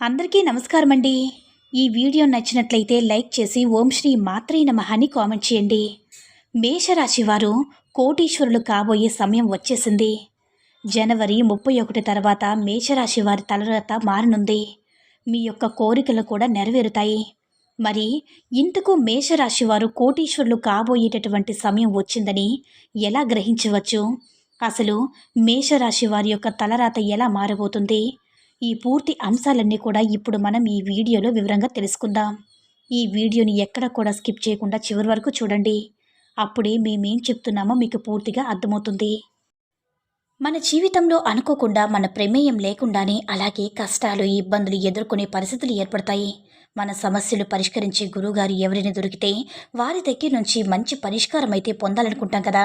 అందరికీ నమస్కారం అండి ఈ వీడియో నచ్చినట్లయితే లైక్ చేసి ఓం శ్రీ మాత్రే నమః అని కామెంట్ చేయండి. మేషరాశి వారు కోటీశ్వరులు కాబోయే సమయం వచ్చేసింది. జనవరి ముప్పై ఒకటి తర్వాత మేషరాశి వారి తలరాత మారనుంది. మీ యొక్క కోరికలు కూడా నెరవేరుతాయి. మరి ఇంతకు మేషరాశి వారు కోటీశ్వరులు కాబోయేటటువంటి సమయం వచ్చిందని ఎలా గ్రహించవచ్చు? అసలు మేషరాశి వారి యొక్క తలరాత ఎలా మారబోతుంది? ఈ పూర్తి అంశాలన్నీ కూడా ఇప్పుడు మనం ఈ వీడియోలో వివరంగా తెలుసుకుందాం. ఈ వీడియోని ఎక్కడ కూడా స్కిప్ చేయకుండా చివరి వరకు చూడండి. అప్పుడే మేమేం చెప్తున్నామో మీకు పూర్తిగా అర్థమవుతుంది. మన జీవితంలో అనుకోకుండా మన ప్రమేయం లేకుండానే అలాగే కష్టాలు ఇబ్బందులు ఎదుర్కొనే పరిస్థితులు ఏర్పడతాయి. మన సమస్యలు పరిష్కరించే గురువుగారు ఎవరిని దొరికితే వారి దగ్గర నుంచి మంచి పరిష్కారం అయితే పొందాలనుకుంటాం కదా.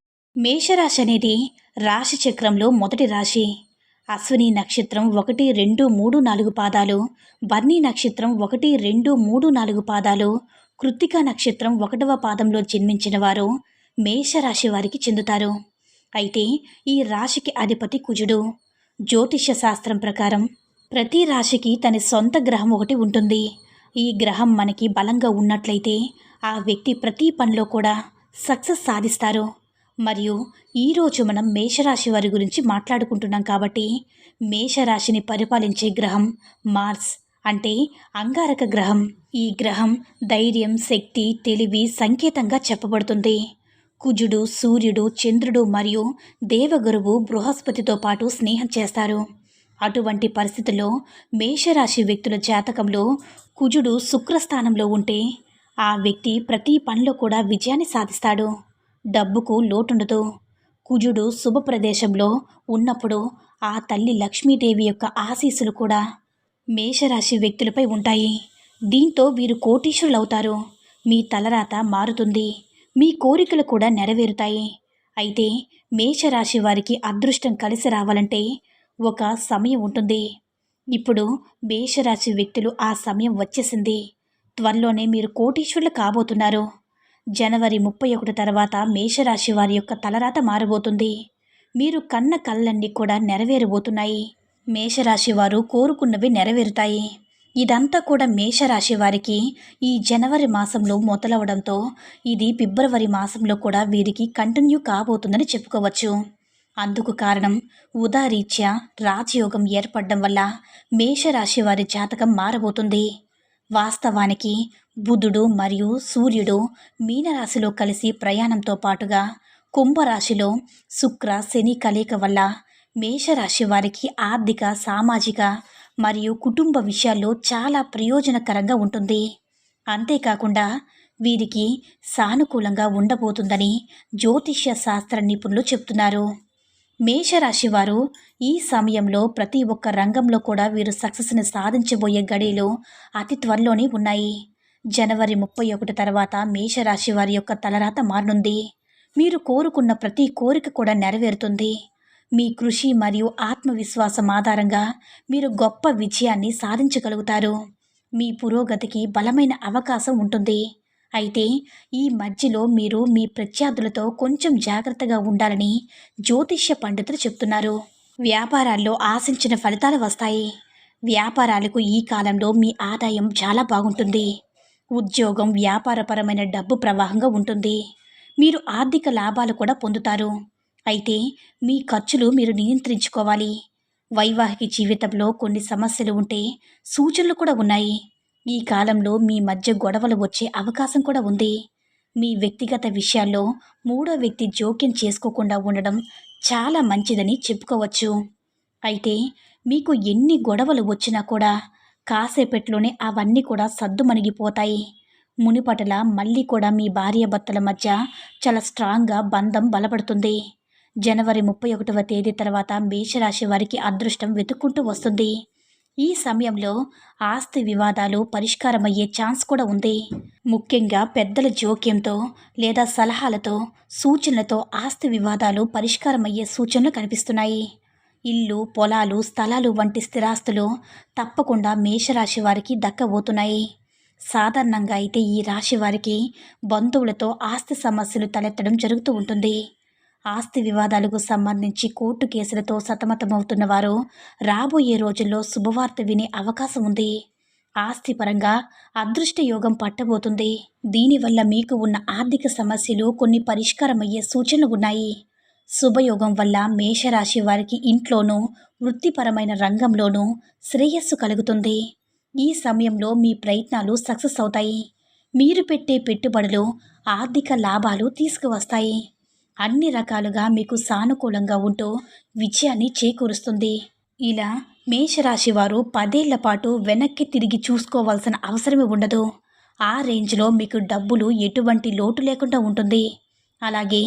మేషరాశి అనేది రాశి చక్రంలో మొదటి రాశి. అశ్విని నక్షత్రం ఒకటి రెండు మూడు నాలుగు పాదాలు బర్ణి నక్షత్రం ఒకటి రెండు మూడు నాలుగు పాదాలు కృత్తిక నక్షత్రం ఒకటవ పాదంలో జన్మించిన వారు మేషరాశి వారికి చెందుతారు. అయితే ఈ రాశికి అధిపతి కుజుడు. జ్యోతిష శాస్త్రం ప్రకారం ప్రతి రాశికి తన సొంత గ్రహం ఒకటి ఉంటుంది. ఈ గ్రహం మనకి బలంగా ఉన్నట్లయితే ఆ వ్యక్తి ప్రతి పనిలో కూడా సక్సెస్ సాధిస్తారు. మరియు ఈరోజు మనం మేషరాశి వారి గురించి మాట్లాడుకుంటున్నాం కాబట్టి మేషరాశిని పరిపాలించే గ్రహం మార్స్ అంటే అంగారక గ్రహం. ఈ గ్రహం ధైర్యం శక్తి తెలివి సంకేతంగా చెప్పబడుతుంది. కుజుడు సూర్యుడు చంద్రుడు మరియు దేవగురువు బృహస్పతితో పాటు స్నేహం చేస్తారు. అటువంటి పరిస్థితుల్లో మేషరాశి వ్యక్తుల జాతకంలో కుజుడు శుక్రస్థానంలో ఉంటే ఆ వ్యక్తి ప్రతి పనిలో కూడా విజయాన్ని సాధిస్తాడు. డబ్బుకు లోటుండదు. కుజుడు శుభ ప్రదేశంలో ఉన్నప్పుడు ఆ తల్లి లక్ష్మీదేవి యొక్క ఆశీస్సులు కూడా మేషరాశి వ్యక్తులపై ఉంటాయి. దీంతో వీరు కోటీశ్వరులవుతారు. మీ తలరాత మారుతుంది. మీ కోరికలు కూడా నెరవేరుతాయి. అయితే మేషరాశి వారికి అదృష్టం కలిసి రావాలంటే ఒక సమయం ఉంటుంది. ఇప్పుడు మేషరాశి వ్యక్తులు ఆ సమయం వచ్చేసింది. త్వరలోనే మీరు కోటీశ్వరులు కాబోతున్నారు. జనవరి ముప్పై ఒకటి తర్వాత మేషరాశి వారి యొక్క తలరాత మారబోతుంది. మీరు కన్న కళ్ళన్నీ కూడా నెరవేరబోతున్నాయి. మేషరాశి వారు కోరుకున్నవి నెరవేరుతాయి. ఇదంతా కూడా మేషరాశి వారికి ఈ జనవరి మాసంలో మొదలవడంతో ఇది ఫిబ్రవరి మాసంలో కూడా వీరికి కంటిన్యూ కాబోతుందని చెప్పుకోవచ్చు. అందుకు కారణం ఉదారీత్యా రాజయోగం ఏర్పడడం వల్ల మేషరాశి వారి జాతకం మారబోతుంది. వాస్తవానికి బుధుడు మరియు సూర్యుడు మీనరాశిలో కలిసి ప్రయాణంతో పాటుగా కుంభరాశిలో శుక్ర శని కలయిక వల్ల మేషరాశి వారికి ఆర్థిక సామాజిక మరియు కుటుంబ విషయాల్లో చాలా ప్రయోజనకరంగా ఉంటుంది. అంతేకాకుండా వీరికి సానుకూలంగా ఉండబోతుందని జ్యోతిష్య శాస్త్ర నిపుణులు చెప్తున్నారు మేషరాశి వారు ఈ సమయంలో ప్రతి ఒక్క రంగంలో కూడా వీరు సక్సెస్ని సాధించబోయే గడియలు అతి త్వరలోనే ఉన్నాయి. జనవరి ముప్పై ఒకటి తర్వాత మేషరాశి వారి యొక్క తలరాత మారనుంది. మీరు కోరుకున్న ప్రతి కోరిక కూడా నెరవేరుతుంది. మీ కృషి మరియు ఆత్మవిశ్వాసం ఆధారంగా మీరు గొప్ప విజయాన్ని సాధించగలుగుతారు. మీ పురోగతికి బలమైన అవకాశం ఉంటుంది. అయితే ఈ మధ్యలో మీరు మీ ప్రత్యర్థులతో కొంచెం జాగ్రత్తగా ఉండాలని జ్యోతిష్య పండితులు చెప్తున్నారు. వ్యాపారాల్లో ఆశించిన ఫలితాలు వస్తాయి. వ్యాపారాలకు ఈ కాలంలో మీ ఆదాయం చాలా బాగుంటుంది. ఉద్యోగం వ్యాపారపరమైన డబ్బు ప్రవాహంగా ఉంటుంది. మీరు ఆర్థిక లాభాలు కూడా పొందుతారు. అయితే మీ ఖర్చులు మీరు నియంత్రించుకోవాలి. వైవాహిక జీవితంలో కొన్ని సమస్యలు ఉంటే సూచనలు కూడా ఉన్నాయి. ఈ కాలంలో మీ మధ్య గొడవలు వచ్చే అవకాశం కూడా ఉంది. మీ వ్యక్తిగత విషయాల్లో మూడో వ్యక్తి జోక్యం చేసుకోకుండా ఉండడం చాలా మంచిదని చెప్పుకోవచ్చు. అయితే మీకు ఎన్ని గొడవలు వచ్చినా కూడా కాసేపట్లోనే అవన్నీ కూడా సద్దుమణిగిపోతాయి మునిపటల మళ్ళీ కూడా మీ భార్యాభర్తల మధ్య చాలా స్ట్రాంగ్గా బంధం బలపడుతుంది. జనవరి ముప్పై ఒకటవ తేదీ తర్వాత మేషరాశి వారికి అదృష్టం వెతుక్కుంటూ వస్తుంది. ఈ సమయంలో ఆస్తి వివాదాలు పరిష్కారమయ్యే ఛాన్స్ కూడా ఉంది. ముఖ్యంగా పెద్దల జోక్యంతో లేదా సలహాలతో సూచనలతో ఆస్తి వివాదాలు పరిష్కారమయ్యే సూచనలు కనిపిస్తున్నాయి. ఇల్లు పొలాలు స్థలాలు వంటి స్థిరాస్తులు తప్పకుండా మేషరాశి వారికి దక్కబోతున్నాయి. సాధారణంగా అయితే ఈ రాశి వారికి బంధువులతో ఆస్తి సమస్యలు తలెత్తడం జరుగుతూ ఉంటుంది. ఆస్తి వివాదాలకు సంబంధించి కోర్టు కేసులతో సతమతమవుతున్న వారు రాబోయే రోజుల్లో శుభవార్త వినే అవకాశం ఉంది. ఆస్తిపరంగా అదృష్ట యోగం పట్టబోతుంది. దీనివల్ల మీకు ఉన్న ఆర్థిక సమస్యలు కొన్ని పరిష్కారమయ్యే సూచనలు ఉన్నాయి. శుభయోగం వల్ల మేషరాశి వారికి ఇంట్లోనూ వృత్తిపరమైన రంగంలోనూ శ్రేయస్సు కలుగుతుంది. ఈ సమయంలో మీ ప్రయత్నాలు సక్సెస్ అవుతాయి. మీరు పెట్టే పెట్టుబడులు ఆర్థిక లాభాలు తీసుకువస్తాయి. అన్ని రకాలుగా మీకు సానుకూలంగా ఉంటూ విజయాన్ని చేకూరుస్తుంది. ఇలా మేషరాశి వారు పదేళ్ళ పాటు వెనక్కి తిరిగి చూసుకోవాల్సిన అవసరమే ఉండదు. ఆ రేంజ్లో మీకు డబ్బులు ఎటువంటి లోటు లేకుండా ఉంటుంది. అలాగే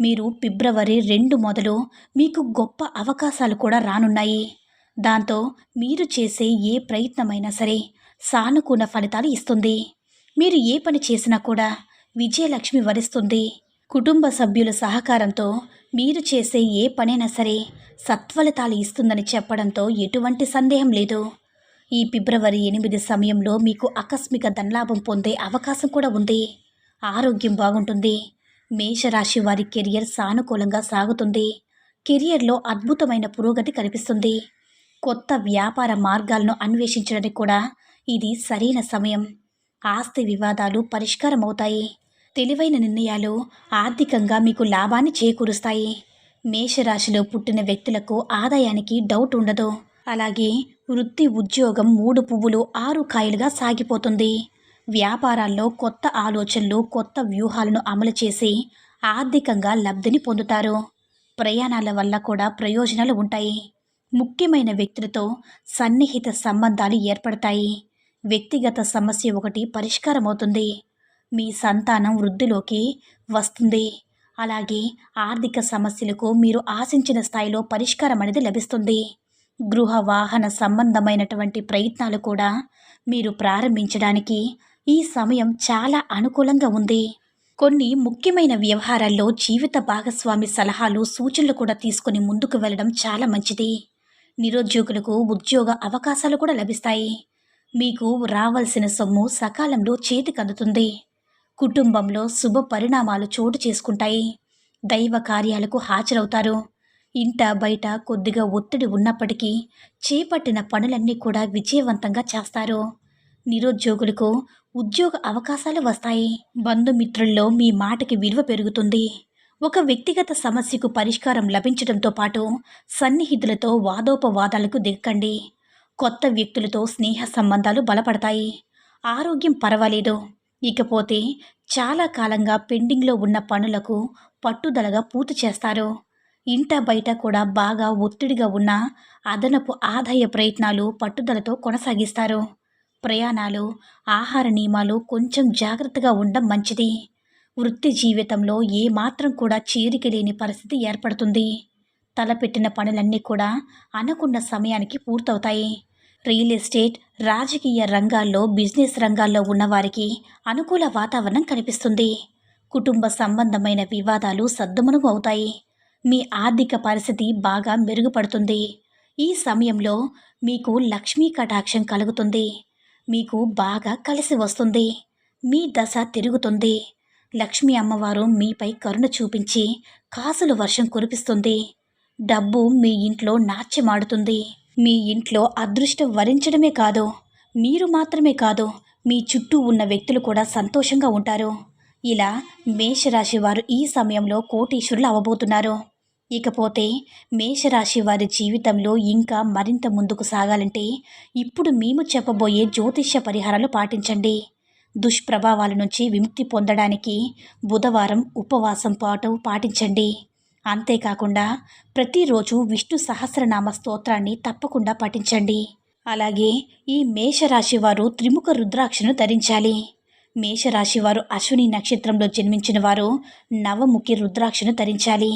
మీరు ఫిబ్రవరి రెండు మొదలు మీకు గొప్ప అవకాశాలు కూడా రానున్నాయి. దాంతో మీరు చేసే ఏ ప్రయత్నమైనా సరే సానుకూల ఫలితాలు ఇస్తుంది. మీరు ఏ పని చేసినా కూడా విజయలక్ష్మి వరిస్తుంది. కుటుంబ సభ్యుల సహకారంతో మీరు చేసే ఏ పనైనా సరే సత్ఫలితాలు ఇస్తుందని చెప్పడంతో ఎటువంటి సందేహం లేదు. ఈ ఫిబ్రవరి ఎనిమిది సమయంలో మీకు ఆకస్మిక ధనలాభం పొందే అవకాశం కూడా ఉంది. ఆరోగ్యం బాగుంటుంది. మేషరాశి వారి కెరియర్ సానుకూలంగా సాగుతుంది. కెరియర్లో అద్భుతమైన పురోగతి కనిపిస్తుంది. కొత్త వ్యాపార మార్గాలను అన్వేషించడానికి కూడా ఇది సరైన సమయం. ఆస్తి వివాదాలు పరిష్కారం అవుతాయి తెలివైన నిర్ణయాలు ఆర్థికంగా మీకు లాభాన్ని చేకూరుస్తాయి. మేషరాశిలో పుట్టిన వ్యక్తులకు ఆదాయానికి డౌట్ ఉండదు. అలాగే వృత్తి ఉద్యోగం మూడు పువ్వులు ఆరు కాయలుగా సాగిపోతుంది. వ్యాపారాల్లో కొత్త ఆలోచనలు కొత్త వ్యూహాలను అమలు చేసి ఆర్థికంగా లబ్ధిని పొందుతారు. ప్రయాణాల వల్ల కూడా ప్రయోజనాలు ఉంటాయి. ముఖ్యమైన వ్యక్తులతో సన్నిహిత సంబంధాలు ఏర్పడతాయి. వ్యక్తిగత సమస్య ఒకటి పరిష్కారం అవుతుంది మీ సంతానం వృద్ధిలోకి వస్తుంది. అలాగే ఆర్థిక సమస్యలకు మీరు ఆశించిన స్థాయిలో పరిష్కారం అనేది లభిస్తుంది. గృహ వాహన సంబంధమైనటువంటి ప్రయత్నాలు కూడా మీరు ప్రారంభించడానికి ఈ సమయం చాలా అనుకూలంగా ఉంది. కొన్ని ముఖ్యమైన వ్యవహారాల్లో జీవిత భాగస్వామి సలహాలు సూచనలు కూడా తీసుకొని ముందుకు వెళ్ళడం చాలా మంచిది. నిరుద్యోగులకు ఉద్యోగ అవకాశాలు కూడా లభిస్తాయి. మీకు రావాల్సిన సొమ్ము సకాలంలో చేతికి అందుతుంది. కుటుంబంలో శుభ పరిణామాలు చోటు చేసుకుంటాయి. దైవ కార్యాలకు హాజరవుతారు. ఇంట బయట కొద్దిగా ఒత్తిడి ఉన్నప్పటికీ చేపట్టిన పనులన్నీ కూడా విజయవంతంగా చేస్తారు. నిరుద్యోగులకు ఉద్యోగ అవకాశాలు వస్తాయి. బంధుమిత్రుల్లో మీ మాటకి విలువ పెరుగుతుంది. ఒక వ్యక్తిగత సమస్యకు పరిష్కారం లభించడంతో పాటు సన్నిహితులతో వాదోపవాదాలకు దిక్కండి కొత్త వ్యక్తులతో స్నేహ సంబంధాలు బలపడతాయి. ఆరోగ్యం పర్వాలేదు. ఇకపోతే చాలా కాలంగా పెండింగ్లో ఉన్న పనులకు పట్టుదలగా పూర్తి చేస్తారు. ఇంట బయట కూడా బాగా ఒత్తిడిగా ఉన్న అదనపు ఆదాయ ప్రయత్నాలు పట్టుదలతో కొనసాగిస్తారు. ప్రయాణాలు ఆహార నియమాలు కొంచెం జాగ్రత్తగా ఉండడం మంచిది. వృత్తి జీవితంలో ఏమాత్రం కూడా చేరిక లేని పరిస్థితి ఏర్పడుతుంది. తలపెట్టిన పనులన్నీ కూడా అనుకున్న సమయానికి పూర్తవుతాయి. రియల్ ఎస్టేట్ రాజకీయ రంగాల్లో బిజినెస్ రంగాల్లో ఉన్నవారికి అనుకూల వాతావరణం కనిపిస్తుంది. కుటుంబ సంబంధమైన వివాదాలు సద్దుమనుగు అవుతాయి. మీ ఆర్థిక పరిస్థితి బాగా మెరుగుపడుతుంది. ఈ సమయంలో మీకు లక్ష్మీ కటాక్షం కలుగుతుంది. మీకు బాగా కలిసి వస్తుంది. మీ దశ తిరుగుతుంది. లక్ష్మీ అమ్మవారు మీపై కరుణ చూపించి కాసులు వర్షం కురిపిస్తుంది. డబ్బు మీ ఇంట్లో నాట్యమాడుతుంది. మీ ఇంట్లో అదృష్టం వరించడమే కాదు మీరు మాత్రమే కాదు మీ చుట్టూ ఉన్న వ్యక్తులు కూడా సంతోషంగా ఉంటారు. ఇలా మేషరాశి వారు ఈ సమయంలో కోటీశ్వరులు అవ్వబోతున్నారు ఇకపోతే మేషరాశి వారి జీవితంలో ఇంకా మరింత ముందుకు సాగాలంటే ఇప్పుడు మేము చెప్పబోయే జ్యోతిష్య పరిహారాలు పాటించండి. దుష్ప్రభావాల నుంచి విముక్తి పొందడానికి బుధవారం ఉపవాసం పాటు పాటించండి. అంతేకాకుండా ప్రతిరోజు విష్ణు సహస్రనామ స్తోత్రాన్ని తప్పకుండా పఠించండి. అలాగే ఈ మేషరాశి వారు త్రిముఖ రుద్రాక్షను ధరించాలి. మేషరాశి వారు అశ్విని నక్షత్రంలో జన్మించిన వారు నవముఖి రుద్రాక్షను ధరించాలి.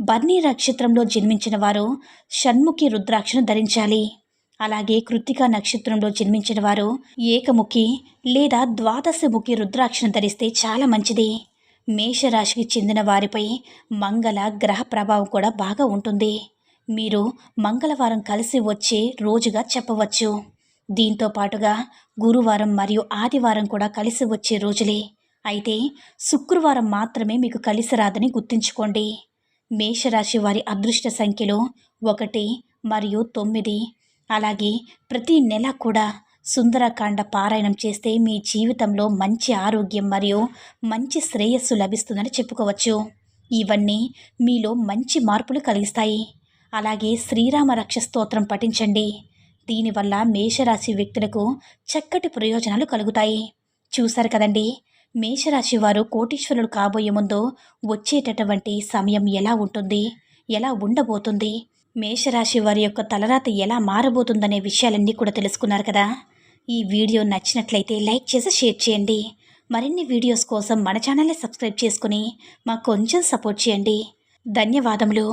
బర్ణి నక్షత్రంలో జన్మించిన వారు షణ్ముఖి రుద్రాక్షను ధరించాలి. అలాగే కృత్తికా నక్షత్రంలో జన్మించిన వారు ఏకముఖి లేదా ద్వాదశముఖి రుద్రాక్షను ధరిస్తే చాలా మంచిది. మేషరాశికి చెందిన వారిపై మంగళ గ్రహ ప్రభావం కూడా బాగా ఉంటుంది. మీరు మంగళవారం కలిసి వచ్చే రోజుగా చెప్పవచ్చు. దీంతో పాటుగా గురువారం మరియు ఆదివారం కూడా కలిసి వచ్చే రోజులే. అయితే శుక్రవారం మాత్రమే మీకు కలిసి రాదని గుర్తుంచుకోండి. మేషరాశి వారి అదృష్ట సంఖ్యలో ఒకటి మరియు తొమ్మిది. అలాగే ప్రతి నెల కూడా సుందరకాండ పారాయణం చేస్తే మీ జీవితంలో మంచి ఆరోగ్యం మరియు మంచి శ్రేయస్సు లభిస్తుందని చెప్పుకోవచ్చు. ఇవన్నీ మీలో మంచి మార్పులు కలిగిస్తాయి. అలాగే శ్రీరామ రక్ష స్తోత్రం పఠించండి. దీనివల్ల మేషరాశి వ్యక్తులకు చక్కటి ప్రయోజనాలు కలుగుతాయి. చూశారు కదండి? మేషరాశి వారు కోటీశ్వరులు కాబోయే ముందు వచ్చేటటువంటి సమయం ఎలా ఉంటుంది? ఎలా ఉండబోతుంది? మేషరాశి వారి యొక్క తలరాత ఎలా మారబోతుందనే విషయాలన్నీ కూడా తెలుసుకున్నారు కదా? ఈ వీడియో నచ్చినట్లయితే లైక్ చేసి షేర్ చేయండి. మరిన్ని వీడియోస్ కోసం మన ఛానల్ని సబ్స్క్రైబ్ చేసుకుని మాకు కొంచెం సపోర్ట్ చేయండి. ధన్యవాదములు.